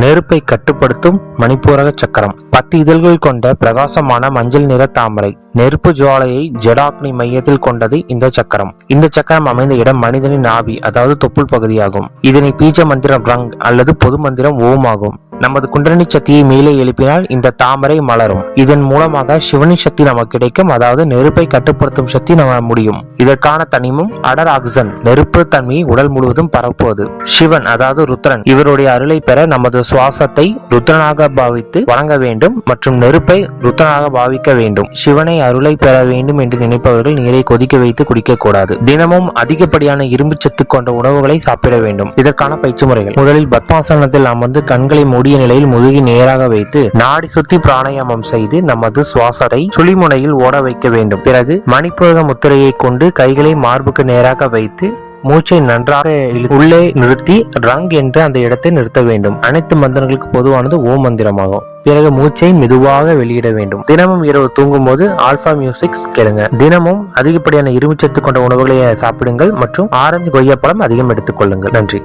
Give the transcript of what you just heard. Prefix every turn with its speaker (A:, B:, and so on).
A: நெருப்பை கட்டுப்படுத்தும் மணிப்பூரக சக்கரம். பத்து இதழ்கள் கொண்ட பிரகாசமான மஞ்சள் நிற தாமரை. நெருப்பு ஜுவாலையை ஜடாக்னி மையத்தில் கொண்டது இந்த சக்கரம். இந்த சக்கரம் அமைந்த இடம் மனிதனின் நாபி அதாவது தொப்புள் பகுதியாகும். இதனை பீஜ மந்திரம் ரங் அல்லது பொது மந்திரம் ஓம் ஆகும். நமது குண்டலினி சக்தியை மேலே எழுப்பினால் இந்த தாமரை மலரும். இதன் மூலமாக சிவனின் சக்தி நமக்கு கிடைக்கும். அதாவது நெருப்பை கட்டுப்படுத்தும் சக்தி நம்ம முடியும். இதற்கான தனிமம் அடர் ஆக்சன். நெருப்பு தன்மையை உடல் முழுவதும் பரப்புவது. சிவன் அதாவது ருத்ரன் இவருடைய அருளை பெற நமது சுவாசத்தை ருத்ரனாக பாவித்து வணங்க வேண்டும் மற்றும் நெருப்பை ருத்ரனாக பாவிக்க வேண்டும். சிவனை அருளை பெற வேண்டும் என்று நினைப்பவர்கள் நீரை கொதிக்க வைத்து குடிக்க கூடாது தினமும் அதிகப்படியான இரும்பு சத்து கொண்ட உணவுகளை சாப்பிட வேண்டும். இதற்கான பயிற்சி முறைகள். முதலில் பத்மாசனத்தில் நாம் வந்து கண்களை மூடிய நிலையில் முதுகி நேராக வைத்து நாடி சுத்தி பிராணாயாமம் செய்து நமது சுவாசத்தை சுழிமுனையில் ஓட வைக்க வேண்டும். பிறகு மணிப்புரக முத்திரையை கொண்டு கைகளை மார்புக்கு நேராக வைத்து மூச்சை நன்றாக உள்ளே நிறுத்தி ரங் என்று அந்த இடத்தை நிறுத்த வேண்டும். அனைத்து மந்திரங்களுக்கு பொதுவானது ஓம் மந்திரமாகும். பிறகு மூச்சை மெதுவாக வெளியிட வேண்டும். தினமும் இரவு தூங்கும் போது ஆல்பா மியூசிக்ஸ் கேளுங்க. தினமும் அதிகப்படியான இரும்புச்சத்து கொண்ட உணவுகளை சாப்பிடுங்கள் மற்றும் ஆரஞ்சு கொய்யாப்பழம் அதிகம் எடுத்துக்கொள்ளுங்கள். நன்றி.